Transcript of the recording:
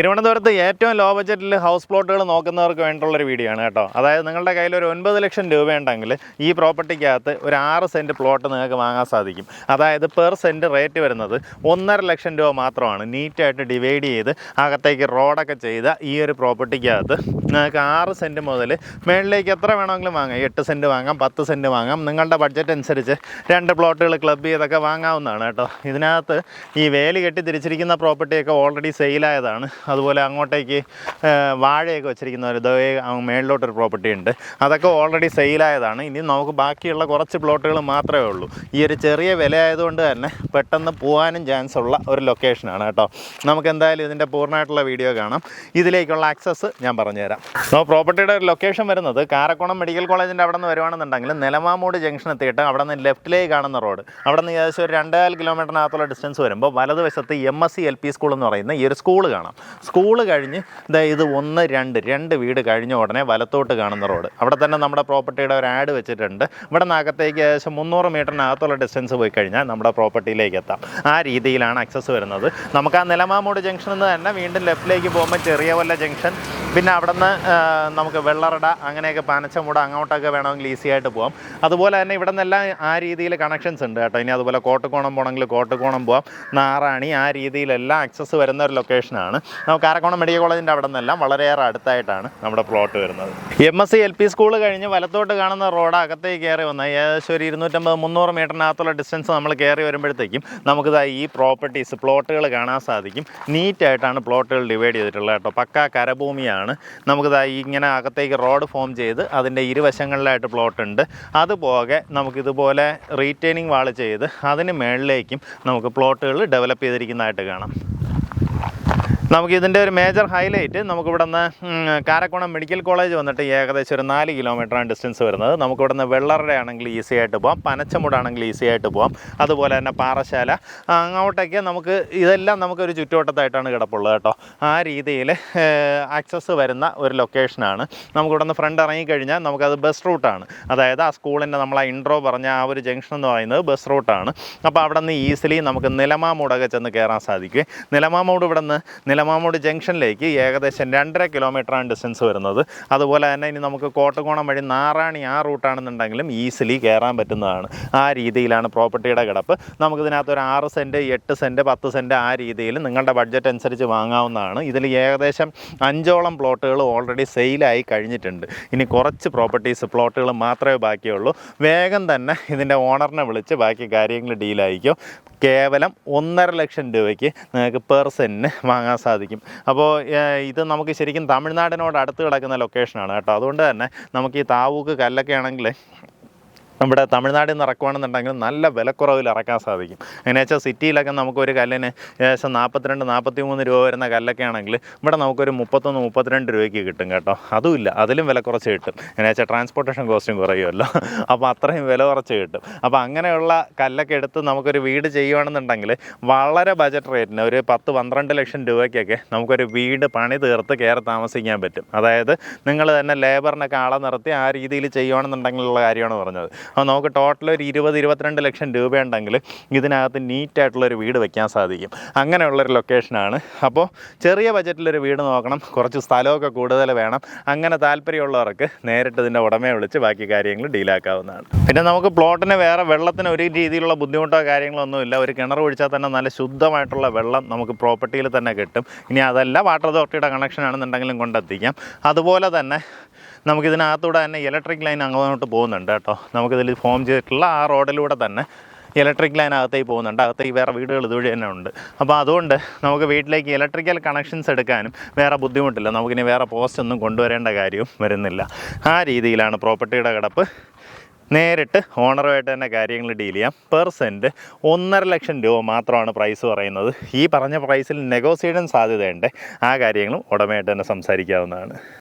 തിരുവനന്തപുരത്ത് ഏറ്റവും ലോ ബഡ്ജറ്റിൽ ഹൗസ് പ്ലോട്ടുകൾ നോക്കുന്നവർക്ക് വേണ്ടിയുള്ളൊരു വീഡിയോ ആണ് കേട്ടോ. അതായത് നിങ്ങളുടെ കയ്യിൽ ഒരു ഒൻപത് ലക്ഷം രൂപയുണ്ടെങ്കിൽ ഈ പ്രോപ്പർട്ടിക്കകത്ത് ഒരു ആറ് സെന്റ് പ്ലോട്ട് നിങ്ങൾക്ക് വാങ്ങാൻ സാധിക്കും. അതായത് പെർ സെന്റ് റേറ്റ് വരുന്നത് ഒന്നര ലക്ഷം രൂപ മാത്രമാണ്. നീറ്റായിട്ട് ഡിവൈഡ് ചെയ്ത് അകത്തേക്ക് റോഡൊക്കെ ചെയ്ത ഈ ഒരു പ്രോപ്പർട്ടിക്കകത്ത് നിങ്ങൾക്ക് ആറ് സെന്റ് മുതൽ മേളിലേക്ക് എത്ര വേണമെങ്കിലും വാങ്ങാം. എട്ട് സെന്റ് വാങ്ങാം പത്ത് സെന്റ് വാങ്ങാം. നിങ്ങളുടെ ബഡ്ജറ്റ് അനുസരിച്ച് രണ്ട് പ്ലോട്ടുകൾ ക്ലബ് ചെയ്തൊക്കെ വാങ്ങാവുന്നതാണ് കേട്ടോ. ഇതിനകത്ത് ഈ വേലി കെട്ടി തിരിച്ചിരിക്കുന്ന പ്രോപ്പർട്ടിയൊക്കെ ഓൾറെഡി സെയിലായതാണ് അതുപോലെ അങ്ങോട്ടേക്ക് വാഴയൊക്കെ വെച്ചിരിക്കുന്ന ഒരു അങ്ങ് മേളിലോട്ടൊരു പ്രോപ്പർട്ടി ഉണ്ട്. അതൊക്കെ ഓൾറെഡി സെയിലായതാണ് ഇനി നമുക്ക് ബാക്കിയുള്ള കുറച്ച് പ്ലോട്ടുകൾ മാത്രമേ ഉള്ളൂ. ഈ ഒരു ചെറിയ വില ആയതുകൊണ്ട് തന്നെ പെട്ടെന്ന് പോകാനും ചാൻസ് ഉള്ള ഒരു ലൊക്കേഷനാണ് കേട്ടോ. നമുക്ക് എന്തായാലും ഇതിന്റെ പൂർണമായിട്ടുള്ള വീഡിയോ കാണാം. ഇതിലേക്കുള്ള ആക്സസ് ഞാൻ പറഞ്ഞുതരാം. അപ്പോൾ പ്രോപ്പർട്ടിയുടെ ഒരു ലൊക്കേഷൻ വരുന്നത് കാരക്കോണം മെഡിക്കൽ കോളേജിന്റെ അവിടെ നിന്ന് വരുവാണെന്നുണ്ടെങ്കിൽ നിലമാമൂട് ജംഗ്ഷൻ എത്തിയിട്ട് അവിടെ നിന്ന് ലെഫ്റ്റിലേക്ക് കാണുന്ന റോഡ്. അവിടെ നിന്ന് ഏകദേശം ഒരു രണ്ടേകാൽ കിലോമീറ്ററിനകത്തുള്ള ഡിസ്റ്റൻസ് വരുമ്പോൾ വലതുവശത്ത് M S C L P school എന്ന് പറയുന്ന ഈ ഒരു സ്കൂൾ കാണാം. സ്കൂൾ കഴിഞ്ഞ് ദേ ഇത് ഒന്ന് രണ്ട് രണ്ട് വീട് കഴിഞ്ഞ ഉടനെ വലത്തോട്ട് കാണുന്ന റോഡ്. അവിടെ തന്നെ നമ്മുടെ പ്രോപ്പർട്ടിയുടെ ഒരു ആഡ് വെച്ചിട്ടുണ്ട്. ഇവിടെ നിന്നകത്തേക്ക് ഏകദേശം മുന്നൂറ് മീറ്ററിനകത്തുള്ള ഡിസ്റ്റൻസ് പോയി കഴിഞ്ഞാൽ നമ്മുടെ പ്രോപ്പർട്ടിയിലേക്ക് എത്താം. ആ രീതിയിലാണ് അക്സസ് വരുന്നത്. നമുക്ക് ആ നിലമാമൂട് ജംഗ്ഷനിൽ നിന്ന് തന്നെ വീണ്ടും ലെഫ്റ്റിലേക്ക് പോകുമ്പോൾ ചെറിയ വല്ല ജംഗ്ഷൻ പിന്നെ അവിടെ നിന്ന് നമുക്ക് വെള്ളറട അങ്ങനെയൊക്കെ പനച്ചമുട അങ്ങോട്ടൊക്കെ വേണമെങ്കിൽ ഈസി ആയിട്ട് പോകാം അതുപോലെ തന്നെ ഇവിടെ നിന്നെല്ലാം ആ രീതിയിൽ കണക്ഷൻസ് ഉണ്ട് കേട്ടോ. ഇനി അതുപോലെ കോട്ടക്കോണം പോകണമെങ്കിൽ കോട്ടക്കോണം പോകാം നാറാണി ആ രീതിയിലെല്ലാം ആക്സസ് വരുന്ന ഒരു ലൊക്കേഷനാണ് നമുക്ക് കാരക്കോണം മെഡിക്കൽ കോളേജിന്റെ അവിടെ നിന്നെല്ലാം വളരെയേറെ അടുത്തായിട്ടാണ് നമ്മുടെ പ്ലോട്ട് വരുന്നത്. M S C L P school കഴിഞ്ഞ് വലത്തോട്ട് കാണുന്ന റോഡ് അകത്തേക്ക് കയറി വന്ന ഏകദേശം ഒരു ഇരുന്നൂറ്റമ്പത് മുന്നൂറ് മീറ്ററിനകത്തുള്ള ഡിസ്റ്റൻസ് നമ്മൾ കയറി വരുമ്പോഴത്തേക്കും നമുക്കിതാ ഈ പ്രോപ്പർട്ടീസ് പ്ലോട്ടുകൾ കാണാൻ സാധിക്കും. നീറ്റായിട്ടാണ് പ്ലോട്ടുകൾ ഡിവൈഡ് ചെയ്തിട്ടുള്ളത് കേട്ടോ. പക്കാ കരഭൂമിയാണ്. നമുക്കിതാ ഈ ഇങ്ങനെ അകത്തേക്ക് റോഡ് ഫോം ചെയ്ത് അതിന്റെ ഇരുവശങ്ങളിലായിട്ട് പ്ലോട്ട് ഉണ്ട് അതുപോലെ നമുക്കിതുപോലെ റീറ്റെയിനിങ് വാൾ ചെയ്ത് അതിന് മേളിലേക്കും നമുക്ക് പ്ലോട്ടുകൾ ഡെവലപ്പ് ചെയ്തിരിക്കുന്നതായിട്ട് കാണാം. നമുക്ക് ഇതിന്റെ ഒരു മേജർ ഹൈലൈറ്റ് നമുക്കിവിടെ നിന്ന് കാരക്കോണം മെഡിക്കൽ കോളേജ് വന്നിട്ട് ഏകദേശം ഒരു നാല് കിലോമീറ്ററാണ് ഡിസ്റ്റൻസ് വരുന്നത്. നമുക്കിവിടെ നിന്ന് വെള്ളറുടെ ആണെങ്കിൽ ഈസി ആയിട്ട് പോകാം പനച്ചമുടാണെങ്കിൽ ഈസി ആയിട്ട് പോകാം അതുപോലെ തന്നെ പാറശാല. അങ്ങോട്ടേക്ക് നമുക്ക് ഇതെല്ലാം നമുക്കൊരു ചുറ്റുവട്ടത്തായിട്ടാണ് കിടപ്പുള്ളത് കേട്ടോ. ആ രീതിയിൽ ആക്സസ് വരുന്ന ഒരു ലൊക്കേഷനാണ് നമുക്കിവിടെ നിന്ന് ഫ്രണ്ട് ഇറങ്ങിക്കഴിഞ്ഞാൽ നമുക്കത് ബസ് റൂട്ടാണ് അതായത് ആ സ്കൂളിന്റെ നമ്മൾ ആ ഇൻട്രോ പറഞ്ഞ ആ ഒരു ജംഗ്ഷൻ എന്ന് പറയുന്നത് ബസ് റൂട്ടാണ് അപ്പോൾ അവിടെ നിന്ന് ഈസിലി നമുക്ക് നിലമാമൂടൊക്കെ ചെന്ന് കയറാൻ സാധിക്കും. നിലമാമൂട് ഇവിടെ നിന്ന് നിലമാമൂട് ജംഗ്ഷനിലേക്ക് ഏകദേശം രണ്ടര കിലോമീറ്ററാണ് ഡിസ്റ്റൻസ് വരുന്നത്. അതുപോലെ തന്നെ ഇനി നമുക്ക് കോട്ടക്കോണം വഴി നാറാണി ആ റൂട്ടാണെന്നുണ്ടെങ്കിലും ഈസിലി കയറാൻ പറ്റുന്നതാണ്. ആ രീതിയിലാണ് പ്രോപ്പർട്ടിയുടെ കിടപ്പ്. നമുക്കിതിനകത്ത് ഒരു ആറ് സെന്റ് എട്ട് സെന്റ് പത്ത് സെന്റ് ആ രീതിയിൽ നിങ്ങളുടെ ബഡ്ജറ്റ് അനുസരിച്ച് വാങ്ങാവുന്നതാണ്. ഇതിൽ ഏകദേശം അഞ്ചോളം പ്ലോട്ടുകൾ ഓൾറെഡി സെയിലായി കഴിഞ്ഞിട്ടുണ്ട്. ഇനി കുറച്ച് പ്രോപ്പർട്ടീസ് പ്ലോട്ടുകൾ മാത്രമേ ബാക്കിയുള്ളൂ. വേഗം തന്നെ ഇതിന്റെ ഓണറിനെ വിളിച്ച് ബാക്കി കാര്യങ്ങൾ ഡീലായിരിക്കും കേവലം ഒന്നര ലക്ഷം രൂപയ്ക്ക് നിങ്ങൾക്ക് പേഴ്സണിന് വാങ്ങാൻ സാധിക്കും. അപ്പോൾ ഇത് നമുക്ക് ശരിക്കും തമിഴ്നാടിനോട് അടുത്ത് കിടക്കുന്ന ലൊക്കേഷനാണ് കേട്ടോ. അതുകൊണ്ട് തന്നെ നമുക്ക് ഈ താവൂക്ക് കല്ലൊക്കെ ആണെങ്കിൽ നമ്മുടെ തമിഴ്നാട്ടിൽ നിന്ന് ഇറക്കുവാണെന്നുണ്ടെങ്കിൽ നല്ല വിലക്കുറവിൽ ഇറക്കാൻ സാധിക്കും. എന്നു വെച്ചാൽ സിറ്റിയിലൊക്കെ നമുക്കൊരു കല്ലിന് ഏകദേശം നാൽപ്പത്തിരണ്ട് നാൽപ്പത്തി മൂന്ന് രൂപ വരുന്ന കല്ലൊക്കെ ആണെങ്കിൽ ഇവിടെ നമുക്കൊരു മുപ്പത്തൊന്ന് മുപ്പത്തിരണ്ട് രൂപയ്ക്ക് കിട്ടും കേട്ടോ. അതുമില്ല അതിലും വില കുറച്ച് കിട്ടും. എന്നു വെച്ചാൽ ട്രാൻസ്പോർട്ടേഷൻ കോസ്റ്റും കുറയുമല്ലോ. അപ്പോൾ അത്രയും വില കുറച്ച് കിട്ടും. അപ്പോൾ അങ്ങനെയുള്ള കല്ലൊക്കെ എടുത്ത് നമുക്കൊരു വീട് ചെയ്യുവാണെന്നുണ്ടെങ്കിൽ വളരെ ബജറ്റ് റേറ്റിന് ഒരു പത്ത് പന്ത്രണ്ട് ലക്ഷം രൂപയ്ക്കൊക്കെ നമുക്കൊരു വീട് പണി തീർത്ത് കയറി താമസിക്കാൻ പറ്റും. അതായത് നിങ്ങൾ തന്നെ ലേബറിനൊക്കെ ആളെ നിർത്തി ആ രീതിയിൽ ചെയ്യുവാണെന്നുണ്ടെങ്കിലുള്ള കാര്യമാണ് പറഞ്ഞത്. അപ്പോൾ നമുക്ക് ടോട്ടൽ ഒരു ഇരുപത് ഇരുപത്തിരണ്ട് ലക്ഷം രൂപയുണ്ടെങ്കിൽ ഇതിനകത്ത് നീറ്റായിട്ടുള്ളൊരു വീട് വയ്ക്കാൻ സാധിക്കും. അങ്ങനെയുള്ളൊരു ലൊക്കേഷനാണ് അപ്പോൾ ചെറിയ ബജറ്റിലൊരു വീട് നോക്കണം. കുറച്ച് സ്ഥലമൊക്കെ കൂടുതൽ വേണം. അങ്ങനെ താല്പര്യമുള്ളവർക്ക് നേരിട്ട് ഇതിന്റെ ഉടമയെ വിളിച്ച് ബാക്കി കാര്യങ്ങൾ ഡീലാക്കാവുന്നതാണ് പിന്നെ നമുക്ക് പ്ലോട്ടിന് വേറെ വെള്ളത്തിന് ഒരു രീതിയിലുള്ള ബുദ്ധിമുട്ടോ കാര്യങ്ങളോ ഒന്നുമില്ല ഒരു കിണർ ഒഴിച്ചാൽ തന്നെ നല്ല ശുദ്ധമായിട്ടുള്ള വെള്ളം നമുക്ക് പ്രോപ്പർട്ടിയിൽ തന്നെ കിട്ടും. ഇനി അതല്ല വാട്ടർ അതോറിറ്റിയുടെ കണക്ഷൻ ആണെന്നുണ്ടെങ്കിലും കൊണ്ടെത്തിക്കാം. അതുപോലെ തന്നെ നമുക്കിതിനകത്തൂടെ തന്നെ ഇലക്ട്രിക് ലൈൻ അങ്ങോട്ട് പോകുന്നുണ്ട് കേട്ടോ. നമുക്കിതിൽ ഫോം ചെയ്തിട്ടുള്ള ആ റോഡിലൂടെ തന്നെ ഇലക്ട്രിക് ലൈൻ അകത്തേക്ക് പോകുന്നുണ്ട്. അകത്തേക്ക് വേറെ വീടുകൾ ഇതുവഴി തന്നെ ഉണ്ട്. അപ്പോൾ അതുകൊണ്ട് നമുക്ക് വീട്ടിലേക്ക് ഇലക്ട്രിക്കൽ കണക്ഷൻസ് എടുക്കാനും വേറെ ബുദ്ധിമുട്ടില്ല. നമുക്കിനി വേറെ പോസ്റ്റ് ഒന്നും കൊണ്ടുവരേണ്ട കാര്യവും വരുന്നില്ല. ആ രീതിയിലാണ് പ്രോപ്പർട്ടിയുടെ കിടപ്പ്. നേരിട്ട് ഓണറുമായിട്ട് തന്നെ കാര്യങ്ങൾ ഡീൽ ചെയ്യാം. പെർ സെന്റ് ഒന്നര ലക്ഷം രൂപ മാത്രമാണ് പ്രൈസ് പറയുന്നത്. ഈ പറഞ്ഞ പ്രൈസിൽ നെഗോസിയേഷൻ സാധ്യതയുണ്ട്. ആ കാര്യങ്ങളും ഉടമയായിട്ട് തന്നെ സംസാരിക്കാവുന്നതാണ്.